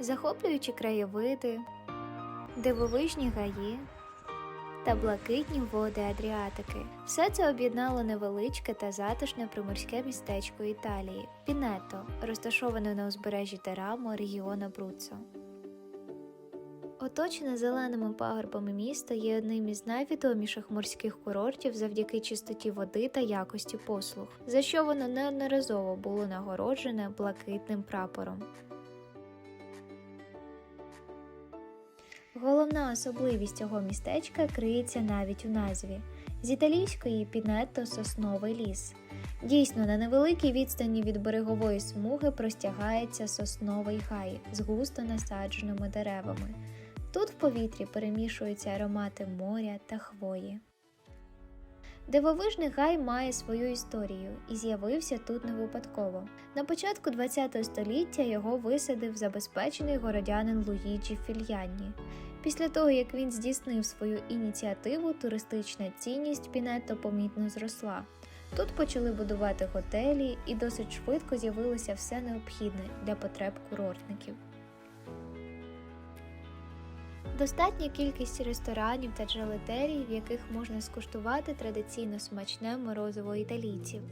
захоплюючі краєвиди, дивовижні гаї та блакитні води Адріатики. Все це об'єднало невеличке та затишне приморське містечко Італії Пінетто, розташоване на узбережжі Терамо регіону Абруццо. Оточене зеленими пагорбами місто є одним із найвідоміших морських курортів завдяки чистоті води та якості послуг, за що воно неодноразово було нагороджене блакитним прапором. Головна особливість цього містечка криється навіть у назві з італійської пінетто сосновий ліс. Дійсно, на невеликій відстані від берегової смуги простягається сосновий гай з густо насадженими деревами. Тут в повітрі перемішуються аромати моря та хвої. Дивовижний гай має свою історію і з'явився тут не випадково. На початку ХХ століття його висадив забезпечений городянин Луїджі Фільянні. Після того, як він здійснив свою ініціативу, туристична цінність Пінетто помітно зросла. Тут почали будувати готелі і досить швидко з'явилося все необхідне для потреб курортників. Достатня кількість ресторанів та джелетерій, в яких можна скуштувати традиційно смачне морозиво італійців.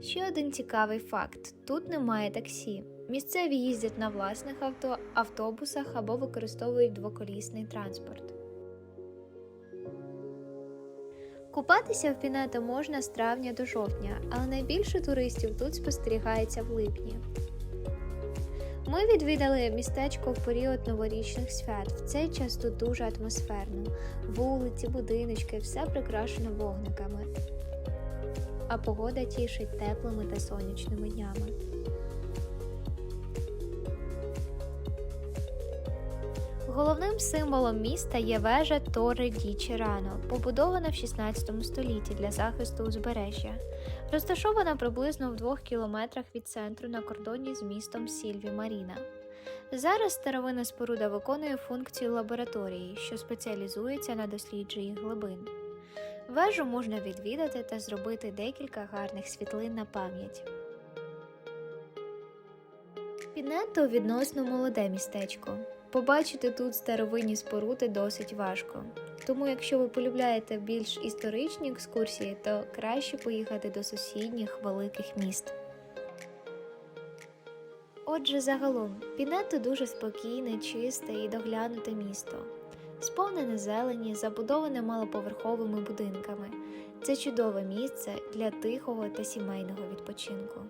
Ще один цікавий факт: тут немає таксі. Місцеві їздять на власних авто, автобусах або використовують двоколісний транспорт. Купатися в Пінето можна з травня до жовтня, але найбільше туристів тут спостерігається в липні. Ми відвідали містечко в період новорічних свят. В цей час тут дуже атмосферно. Вулиці, будиночки, все прикрашено вогниками. А погода тішить теплими та сонячними днями. Головним символом міста є вежа Торе Ді Черано, побудована в 16 столітті для захисту узбережжя. Розташована приблизно в двох кілометрах від центру на кордоні з містом Сільві Маріна. Зараз старовинна споруда виконує функцію лабораторії, що спеціалізується на дослідженні глибин. Вежу можна відвідати та зробити декілька гарних світлин на пам'ять. Пінетто відносно молоде містечко. Побачити тут старовинні споруди досить важко. Тому, якщо ви полюбляєте більш історичні екскурсії, то краще поїхати до сусідніх великих міст. Отже, загалом, Пінетто дуже спокійне, чисте і доглянуте місто, сповнене зелені, забудоване малоповерховими будинками. Це чудове місце для тихого та сімейного відпочинку.